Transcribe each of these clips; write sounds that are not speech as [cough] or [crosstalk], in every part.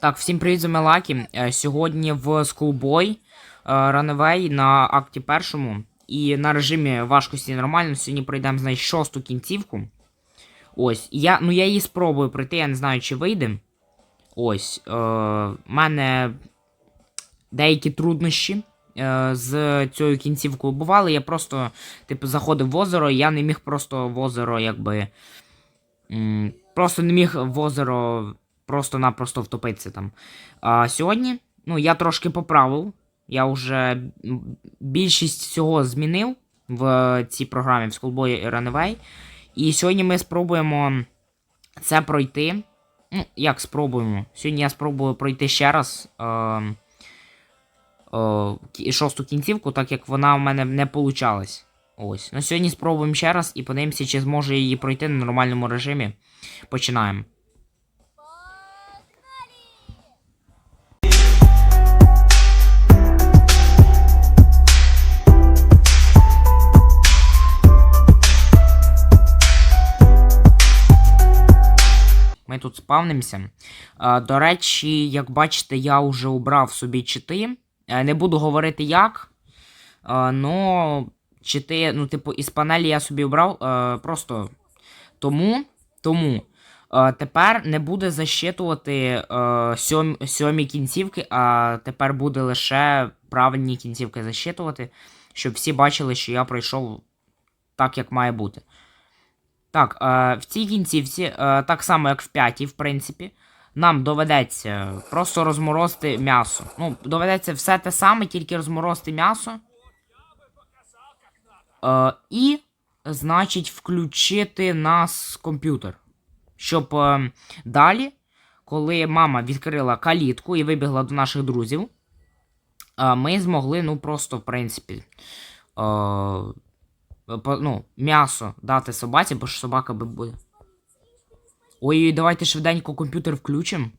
Так, всім привіт, з Мелакі. Е, Сьогодні в Schoolboy е, на акті першому. І на режимі важкості нормально. Сьогодні пройдемо значить, шосту кінцівку. Ось. Я, ну я її спробую пройти, я не знаю, чи вийде. Ось. Е, в мене деякі труднощі е, з цією кінцівкою бували. Я просто, типу, заходив в озеро, і я не міг просто в озеро, якби. Просто не міг в озеро просто-напросто втопитися там. А сьогодні, ну, я трошки поправив. Я вже більшість всього змінив в цій програмі в Schoolboy Runaway. І сьогодні ми спробуємо це пройти. Ну, як спробуємо? Сьогодні я спробую пройти ще раз е, е, шосту кінцівку, так як вона в мене не получалась. Ось. Ну, сьогодні спробуємо ще раз і подивимося, чи зможу її пройти на нормальному режимі. Починаємо. Ми тут спавнимося. До речі, як бачите, я вже убрав собі чити. Е, Не буду говорити як. Но чити, ну, типу, із панелі я собі обрав. е, Просто тому. Тому. е, Тепер не буде защитувати сьом, сьомі кінцівки, а тепер буде лише правильні кінцівки защитувати, щоб всі бачили, що я пройшов так, як має бути. Так, е, в цій кінцівці, е, так само як в п'ятій, в принципі, нам доведеться просто розморозити м'ясо. Ну, доведеться все те саме, тільки розморозити м'ясо. Е, і, значить, включити нас комп'ютер. Щоб далі, коли мама відкрила калітку і вибігла до наших друзів, ми змогли, ну, просто, в принципі. Е, ну, м'ясо дати собаці, бо ж собака би буде. Ой, давайте швиденько комп'ютер включимо.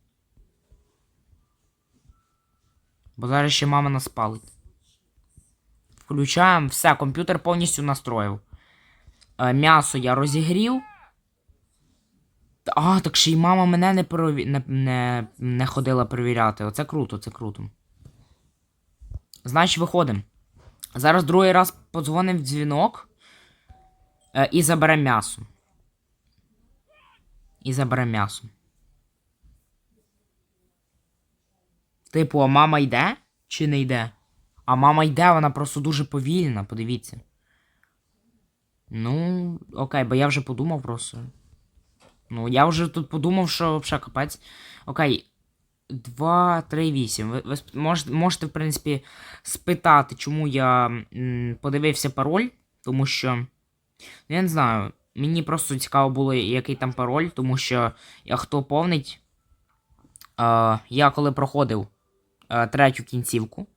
Бо зараз ще мама нас палить. Включаємо все, комп'ютер повністю настроїв. Е, м'ясо я розігрів. А, так ще й мама мене не, прові... не, не, не ходила перевіряти. Оце круто, це круто. Значить, виходимо. Зараз другий раз подзвонив дзвінок. Е, і забере м'ясо. І забере м'ясо. Типу, а мама йде чи не йде? А мама йде, вона просто дуже повільна, подивіться. Ну, окей, бо я вже подумав просто. Ну, я вже тут подумав, що взагалі капець. Окей. 2, 3, 8. Ви, ви можете, можете, в принципі, спитати, чому я м, подивився пароль, тому що. Ну, Я не знаю. Мені просто цікаво було, який там пароль, тому що я хто повнить. Е, я коли проходив е, третю кінцівку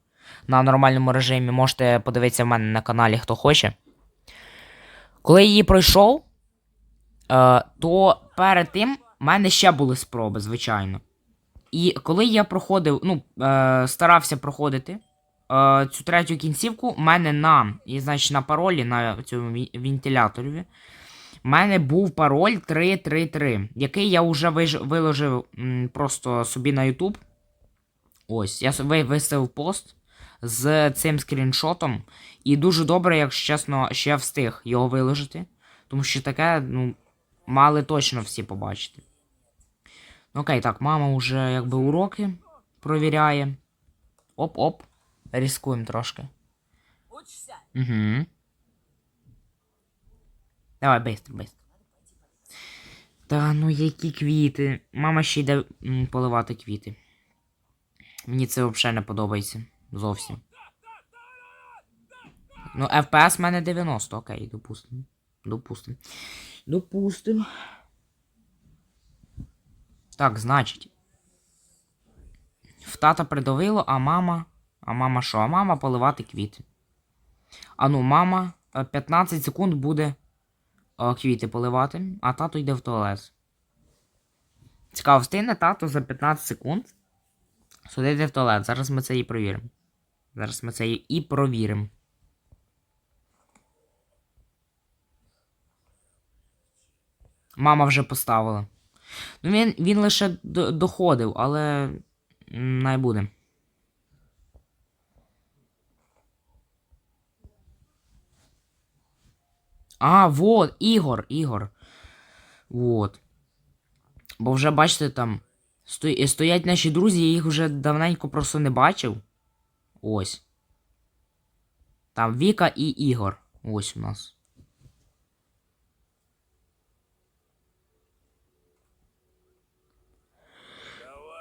на нормальному режимі, можете подивитися в мене на каналі, хто хоче. Коли я її пройшов, е, то перед тим в мене ще були спроби, звичайно. І коли я проходив, ну, е, старався проходити е, цю третю кінцівку, в мене на, і, значить, на паролі, на цьому вентиляторі, в мене був пароль 333, який я вже виложив просто собі на YouTube. Ось, я виставив пост з цим скріншотом. І дуже добре, якщо чесно, я встиг його виложити. Тому що таке, ну, мали точно всі побачити. Ну, окей, так, мама вже якби уроки провіряє. Оп-оп. Рискуємо трошки. Учишься? Угу. Давай, быстро, быстро. Та ну які квіти. Мама ще йде м, поливати квіти. Мені це взагалі не подобається. Зовсім. Ну, FPS в мене 90, окей, допустим. Допустим. Допустим. Так, значить. В тата придавило, а мама. А мама що? А мама поливати квіти. А ну, мама е, 15 секунд буде е, квіти поливати, а тато йде в туалет. Цікаво, встигне тато за 15 секунд. Сходити в туалет. Зараз ми це і провіримо. Зараз ми це і- провіримо. Мама вже поставила. Ну, він, він лише доходив, але Най буде. А, вот, Ігор, Ігор. Вот. Бо вже бачите там. сто- Стоять наші друзі, я їх вже давненько просто не бачив. Ось. Там Віка і Ігор. Ось у нас.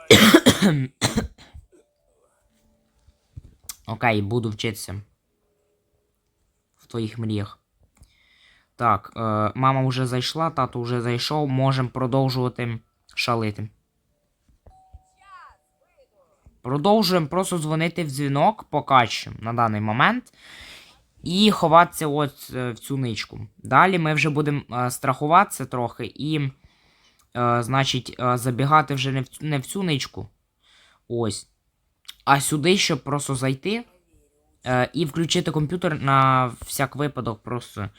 [coughs] Окей, буду вчитися. В твоїх мріях. Так, е, мама вже зайшла, тато вже зайшов, можемо продовжувати шалити. Продовжуємо просто дзвонити в дзвінок поки що на даний момент. І ховатися от е, в цю ничку. Далі ми вже будемо е, страхуватися трохи і, е, значить, е, забігати вже не в, не в цю ничку. Ось. А сюди, щоб просто зайти. Е, і включити комп'ютер на всяк випадок, просто.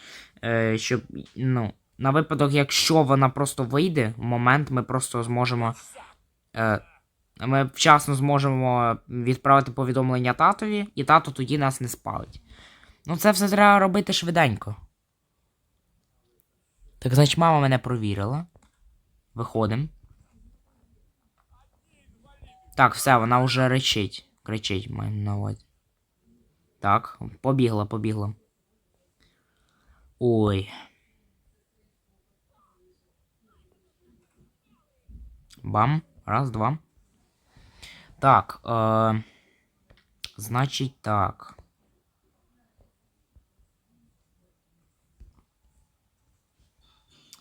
Е, щоб, ну, на випадок, якщо вона просто вийде, в момент ми просто зможемо. Е, ми вчасно зможемо відправити повідомлення татові, і тато тоді нас не спалить. Ну, це все треба робити швиденько. Так, значить, мама мене провірила. Виходимо. Так, все, вона вже речить. Кричить, маю на увазі. Так, побігла, побігла. Ой. Бам. Раз, два. Так. Е, значить так.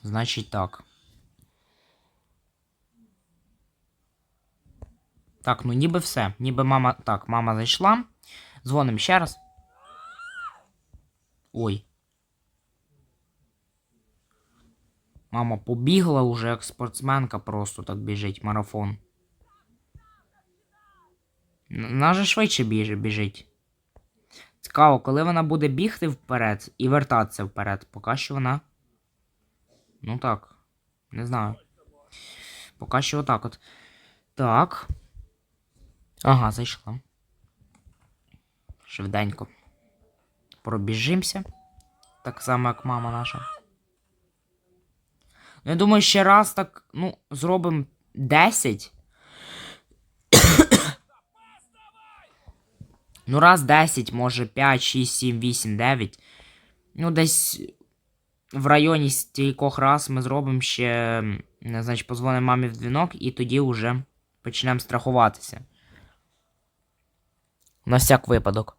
Значить так. Так, ну ніби все. Ніби мама. Так, мама зайшла. Дзвоним ще раз. Ой. Мама побігла уже як спортсменка просто так біжить марафон. Вона же швидше біжить. Цікаво, коли вона буде бігти вперед і вертатися вперед. Поки що вона. Ну так. Не знаю. Поки що отак от. Так. Ага, зайшла. Швиденько. Пробіжимося. Так само, як мама наша. Ну, я думаю, ще раз так, ну, зробимо 10. ну, раз 10, може 5, 6, 7, 8, 9. Ну, десь в районі стількох раз ми зробимо ще. м, Значить, позвонимо мамі в дзвінок і тоді вже почнемо страхуватися. На всяк випадок.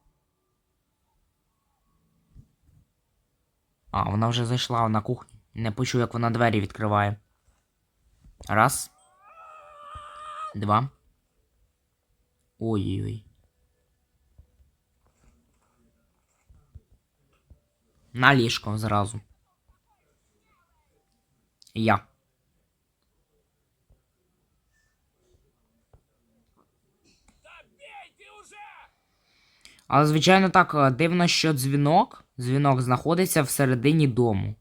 А, вона вже зайшла на кухню. Не почув, як вона двері відкриває. Раз. Два. Ой-ой-ой. На ліжко зразу. Я. Але, звичайно, так е, дивно, що дзвінок. Дзвінок знаходиться всередині дому.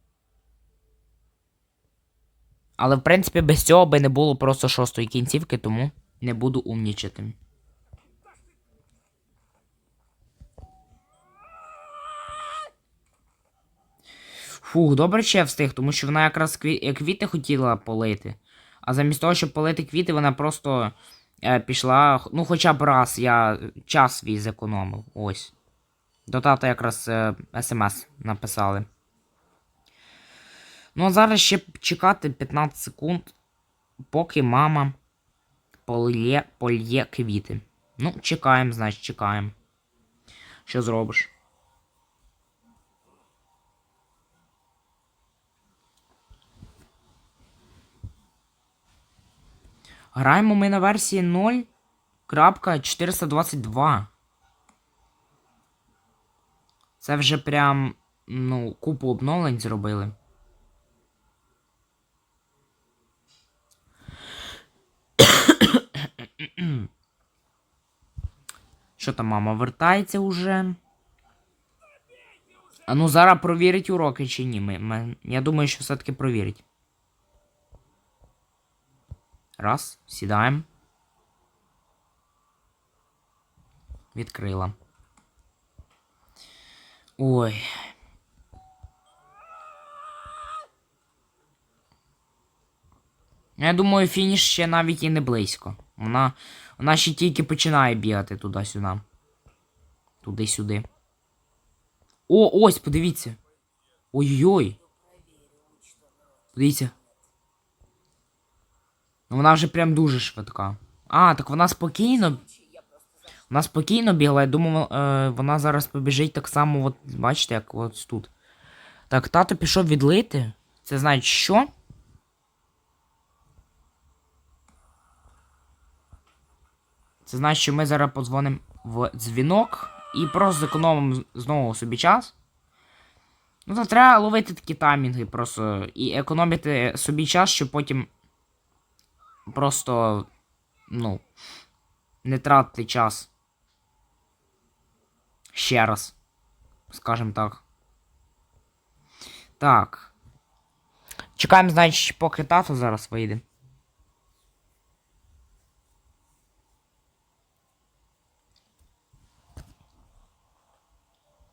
Але, в принципі, без цього би не було просто шостої кінцівки, тому не буду умнічати. Фух, добре, що я встиг, тому що вона якраз кві... квіти хотіла полити. А замість того, щоб полити квіти, вона просто е, пішла. Ну, хоча б раз я час свій зекономив. Ось. До тата якраз е, смс написали. Ну, а зараз ще чекати 15 секунд, поки мама полє, польє квіти. Ну, чекаємо, значить, чекаємо. Що зробиш? Граємо ми на версії 0.422. Це вже прям, ну, купу обновлень зробили. [clears throat] Що там, мама, вертається уже? А ну зараз провірить уроки чи ні. Ми, ми, я думаю, що все-таки провірить. Раз, сідаємо. відкрила. Ой. Я думаю, фініш ще навіть і не близько. Вона, вона ще тільки починає бігати туди-сюди. Туди-сюди. О, ось, подивіться. Ой-ой. Подивіться. Ну, Вона вже прям дуже швидка. А, так вона спокійно. Вона спокійно бігла, я думав, е, вона зараз побіжить так само, от, бачите, як от тут. Так, тато пішов відлити. Це значить що? Це значить, що ми зараз подзвонимо в дзвінок і просто зекономимо знову собі час. Ну, то треба ловити такі таймінги просто і економити собі час, щоб потім просто, ну, не тратити час. Ще раз. Скажем так. Так. Чекаємо, значить, поки тато зараз вийде.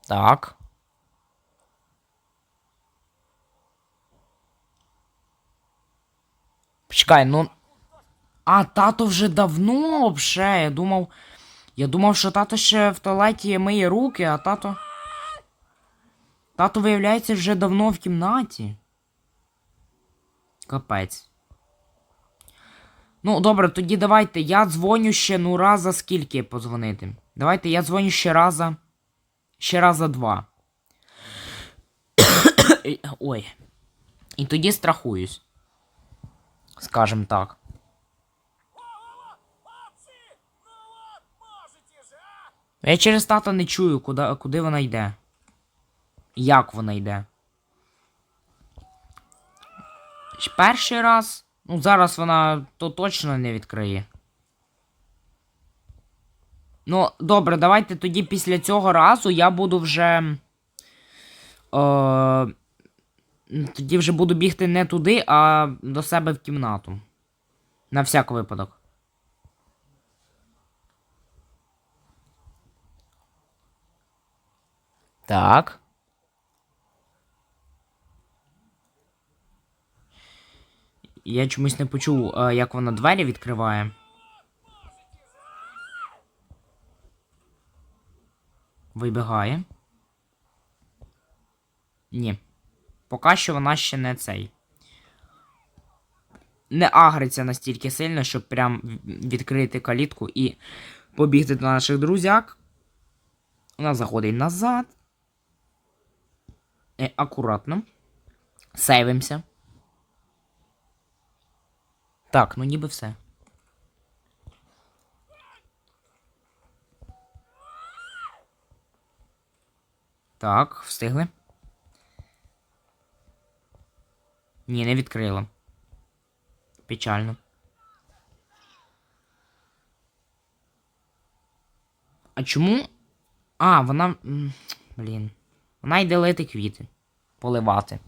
Так. Почекай, ну. А, тато вже давно вже. Я думав. Я думав, що тато ще в туалеті миє руки, а тато. Тато, виявляється, вже давно в кімнаті. Капець. Ну, добре, тоді давайте. Я дзвоню ще ну раза скільки подзвонити. Давайте я дзвоню ще раза. Ще раза два. Ой. І тоді страхуюсь. Скажем так. Я через тата не чую, куди, куди вона йде. Як вона йде. Перший раз. Ну, зараз вона то точно не відкриє. Ну, добре, давайте тоді після цього разу я буду вже. Е, тоді вже буду бігти не туди, а до себе в кімнату. На всяк випадок. Так. Я чомусь не почув, е, як вона двері відкриває. Вибігає. Ні. Поки що вона ще не цей. Не агриться настільки сильно, щоб прям відкрити калітку і побігти до наших друзяк. Вона заходить назад. Е, акуратно. Сейвимося. Так, ну ніби все. Так, встигли. Ні, не відкрила. Печально. А чому? А, вона. Блін. Вона йде лити квіти. Поливати.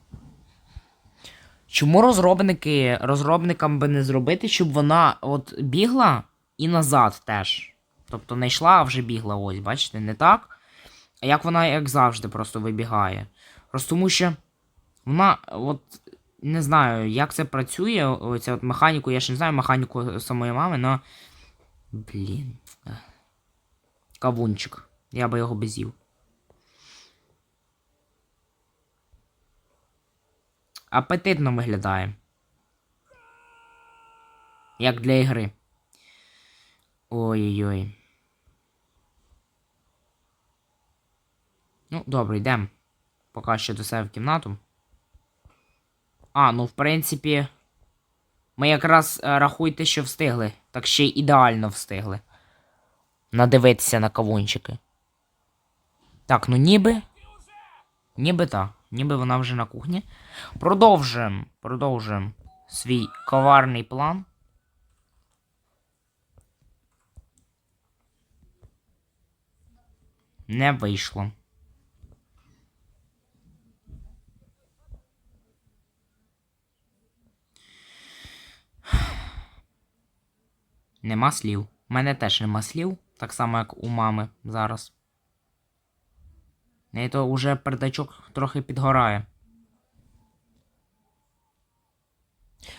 Чому розробники розробникам би не зробити, щоб вона от бігла і назад теж. Тобто не йшла, а вже бігла, ось, бачите, не так. А як вона, як завжди, просто вибігає. Просто тому що вона, от, не знаю, як це працює, оця от механіку, я ж не знаю механіку самої мами, но. Блін. Кавунчик. Я би його би з'їв. Апетитно виглядає. Як для ігри. Ой-ой-ой. Ну, добре, йдемо. Поки що до себе в кімнату. А, ну в принципі. Ми якраз е, рахуйте, що встигли. Так ще й ідеально встигли. Надивитися на кавунчики. Так, ну ніби. Ніби так. Ніби вона вже на кухні. Продовжуємо. Продовжуємо свій коварний план. Не вийшло. Нема слів. У мене теж нема слів. Так само, як у мами зараз. І то вже передачок трохи підгорає.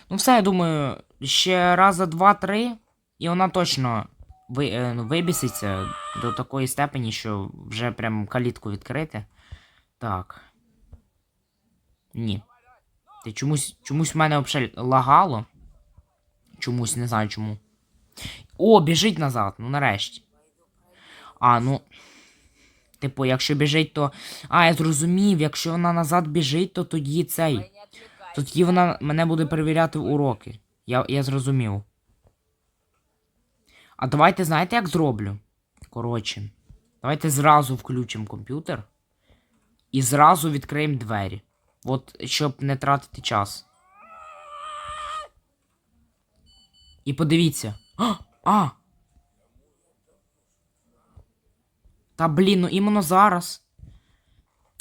Ну, все, я думаю, ще раза два-три, і вона точно ви, е, вибіситься до такої степені, що вже прям калітку відкрити. Так. Ні. Ти чомусь, чомусь в мене взагалі лагало. Чомусь, не знаю чому. О, біжить назад, ну нарешті. А, ну. Типу, якщо біжить, то. А, я зрозумів, якщо вона назад біжить, то тоді цей. Тоді вона мене буде перевіряти уроки. Я, я зрозумів. А давайте знаєте, як зроблю? Коротше. Давайте зразу включимо комп'ютер. І зразу відкриємо двері. От, щоб не тратити час. І подивіться. А! а! Та блін, ну іменно зараз.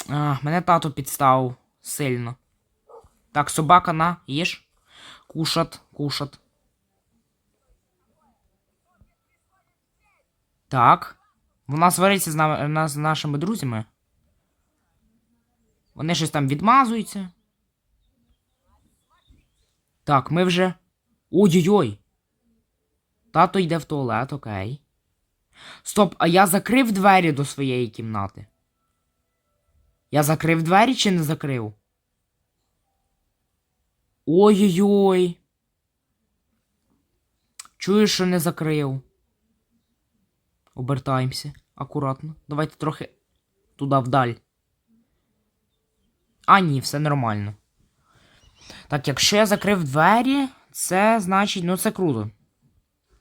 А, мене тато підставив сильно. Так, собака на, їж. Кушат, кушат. Так. Вона свариться з, нами, на- з нашими друзями. Вони щось там відмазуються. Так, ми вже. Ой-ой-ой. Тато йде в туалет, окей. Стоп, а я закрив двері до своєї кімнати. Я закрив двері чи не закрив? Ой-ой-ой. Чуєш, що не закрив. Обертаємося. Акуратно. Давайте трохи туди вдаль. А, ні, все нормально. Так, якщо я закрив двері, це значить, ну це круто.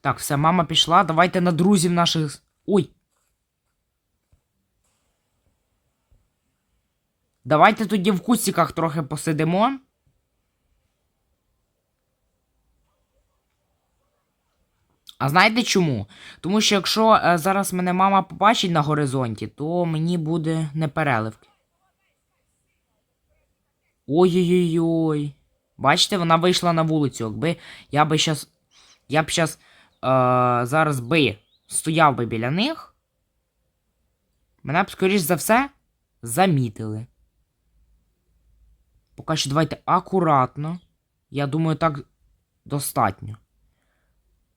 Так, все, мама пішла. Давайте на друзів наших. Ой. Давайте тоді в кустиках трохи посидимо. А знаєте чому? Тому що якщо е, зараз мене мама побачить на горизонті, то мені буде непереливки. Ой-ой-ой. Бачите, вона вийшла на вулицю. Якби я би щас. Я б щас. Е, зараз би стояв би біля них. Мене б, скоріш за все, замітили. Поки що давайте акуратно. Я думаю, так достатньо.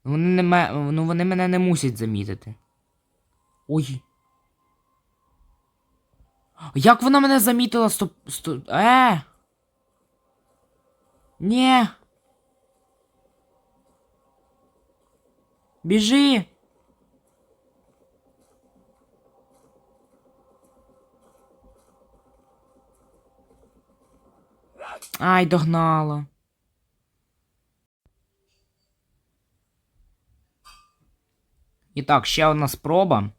Вони, не ну, вони мене не мусять замітити. Ой. Як вона мене замітила? Стоп. Стоп. Е. Нє. Біжи. Ай, догнала. І так, ще одна спроба.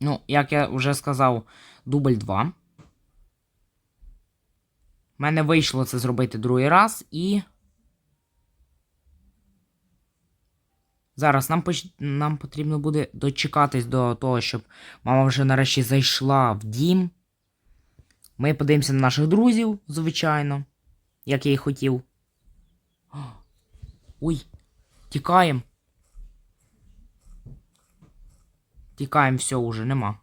Ну, як я вже сказав, дубль 2. У мене вийшло це зробити другий раз і. Зараз нам поч... нам потрібно буде дочекатись до того, щоб мама вже нарешті зайшла в дім. Ми подивимося на наших друзів, звичайно, як я і хотів. [gasps] Ой, тікаємо. Тікаємо, все уже нема.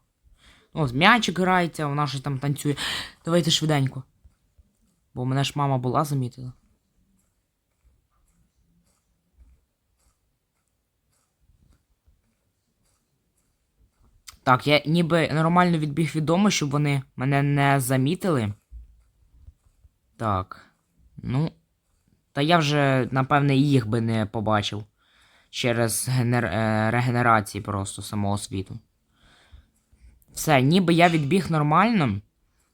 О, м'ячик грається, вона щось там танцює. Давайте швиденько. Бо мене ж мама була замітила. Так, я ніби нормально відбіг від дому, щоб вони мене не замітили. Так. Ну. Та я вже, напевне, їх би не побачив. Через генер... е, регенерації просто самого світу. Все, ніби я відбіг нормально.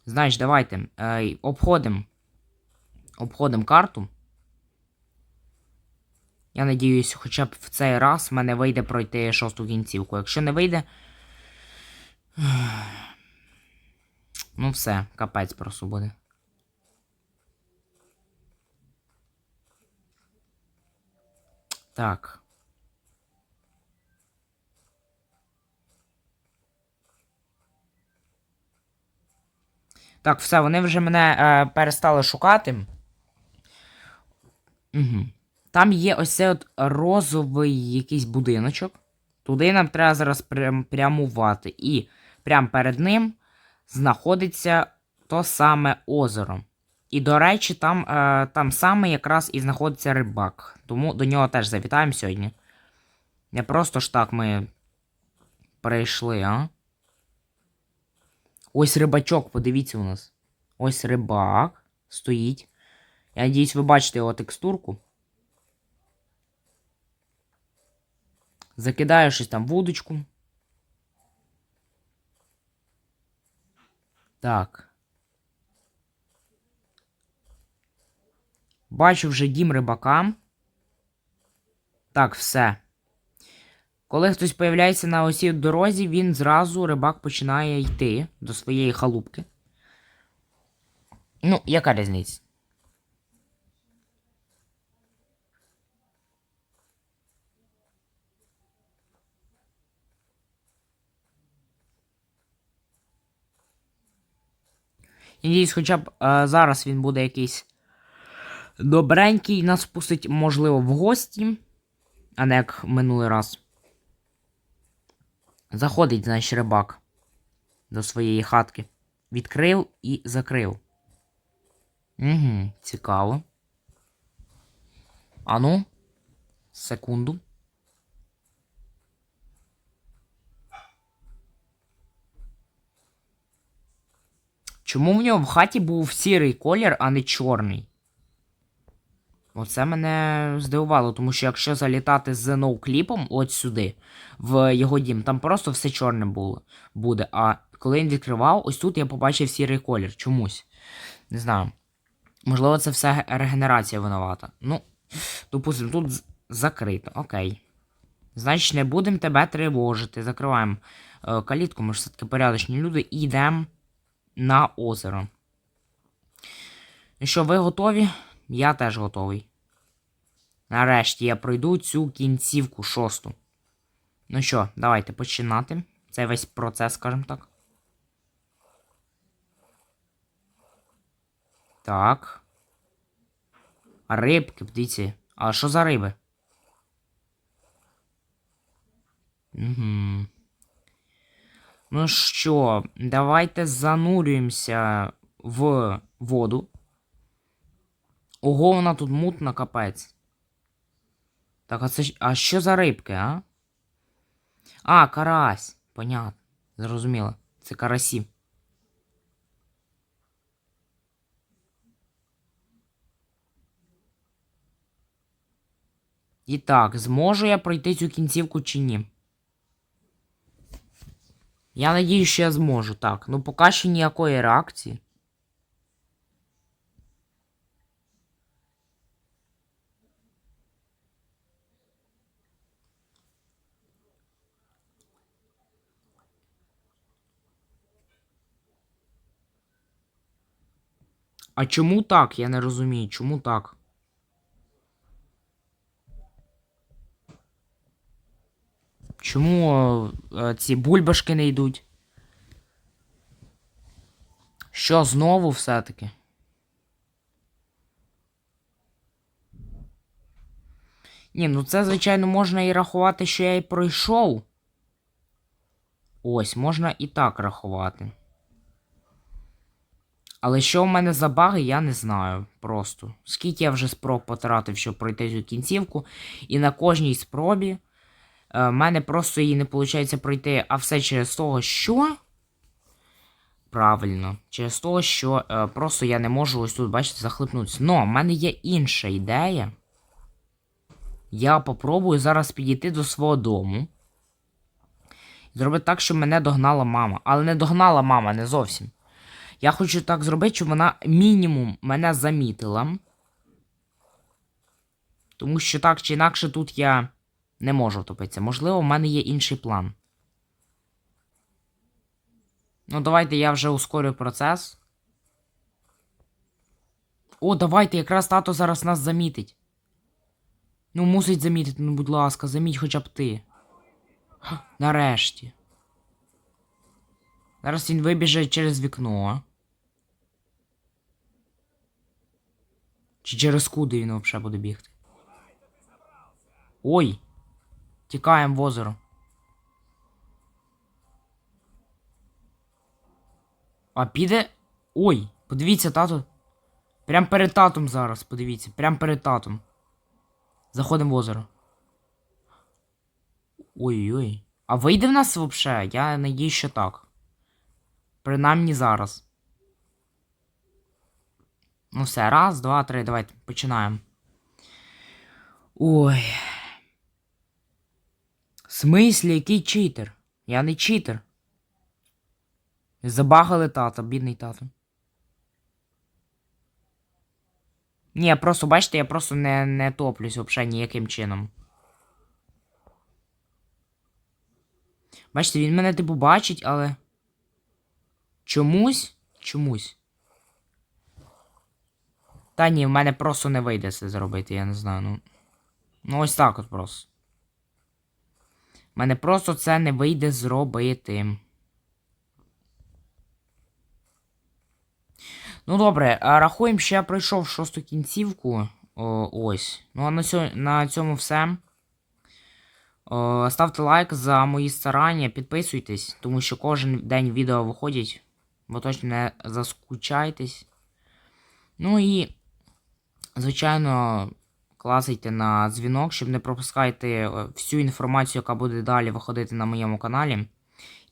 Знаєш, давайте. Е, обходимо. Обходимо карту. Я надіюсь, хоча б в цей раз в мене вийде пройти шосту кінцівку. Якщо не вийде. [sighs] Ну все, капець просто буде. Так. Так, все, вони вже мене е, перестали шукати. Угу. Там є ось цей от розовий якийсь будиночок. Туди нам треба зараз прям, прямувати. І прямо перед ним знаходиться то саме озеро. І, до речі, там, е, там саме якраз і знаходиться рибак. Тому до нього теж завітаємо сьогодні. Не просто ж так ми прийшли, а? Ось рибачок, подивіться у нас. Ось рибак стоїть. Я надіюсь, ви бачите його текстурку. Закидаю щось там вудочку. Так. Бачу вже дім рибака. Так, все. Коли хтось появляється на осій дорозі, він зразу рибак починає йти до своєї халупки. Ну, яка різниця? Надіюсь, хоча б е, зараз він буде якийсь добренький, нас пустить, можливо, в гості, а не як минулий раз. Заходить, значить, рибак до своєї хатки. Відкрив і закрив. Угу, цікаво. Ану, секунду. Чому в нього в хаті був сірий колір, а не чорний? Оце мене здивувало, тому що якщо залітати з ноукліпом от сюди, в його дім, там просто все чорне було, буде. А коли він відкривав, ось тут я побачив сірий колір чомусь. Не знаю. Можливо, це все регенерація винувата. Ну, допустимо, тут закрито. Окей. Значить, не будемо тебе тривожити. Закриваємо е, калітку, ми ж все-таки порядочні люди, і йдемо на озеро. І що, ви готові? Я теж готовий. Нарешті я пройду цю кінцівку шосту. Ну що, давайте починати. Це весь процес, скажімо так. Так. Рибки, дивіться. А що за риби? Угу. Ну що, давайте занурюємося в воду. Ого, вона тут мутна, капець. Так, а це а що за рибки, а? А, карась. Понятно. Зрозуміло. Це карасі. І так, зможу я пройти цю кінцівку чи ні? Я надію, що я зможу. Так, ну поки що ніякої реакції. А чому так? Я не розумію. Чому так? Чому е, ці бульбашки не йдуть? Що знову все-таки? Ні, ну це, звичайно, можна і рахувати, що я і пройшов. Ось, можна і так рахувати. Але що в мене за баги, я не знаю просто. Скільки я вже спроб потратив, щоб пройти цю кінцівку, і на кожній спробі в мене просто її не виходить пройти, а все через того, що. Правильно, через того, що е, просто я не можу ось тут, бачите, захлипнутися. Но в мене є інша ідея. Я попробую зараз підійти до свого дому. Зробити так, щоб мене догнала мама. Але не догнала мама, не зовсім. Я хочу так зробити, щоб вона мінімум мене замітила. Тому що так чи інакше тут я не можу втопитися. Можливо, в мене є інший план. Ну, давайте я вже ускорю процес. О, давайте, якраз тато зараз нас замітить. Ну, мусить замітити, ну, будь ласка, заміть хоча б ти. Ха, Нарешті. Зараз він вибіже через вікно. Чи через куди він взагалі буде бігти? Ой! Тікаємо в озеро. А піде... Ой, подивіться, тату. Прям перед татом зараз, подивіться, прям перед татом. Заходимо в озеро. Ой-ой. А вийде в нас взагалі? Я надію, що так. Принаймні зараз. Ну все, раз, два, три, давайте починаємо. Ой. Смислі, який читер? Я не читер. Забагали тата, бідний тато. Ні, просто бачите, я просто не, не топлюсь взагалі ніяким чином. Бачите, він мене типу бачить, але. Чомусь. Чомусь. Та ні, в мене просто не вийде це зробити, я не знаю, ну. Ну ось так от просто. Мене просто це не вийде зробити. Ну добре, рахуємо, що я пройшов шосту кінцівку. О, ось. Ну а на, сьо... на цьому все. О, ставте лайк за мої старання, підписуйтесь, тому що кожен день відео виходять. Ви точно не заскучайтесь. Ну і, звичайно, класайте на дзвінок, щоб не пропускати е, всю інформацію, яка буде далі виходити на моєму каналі.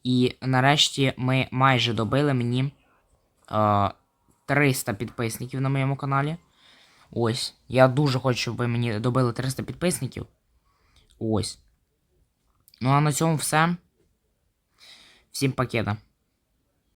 І нарешті ми майже добили мені. Е, 300 підписників на моєму каналі. Ось. Я дуже хочу, щоб ви мені добили 300 підписників. Ось. Ну а на цьому все. Всім пакета.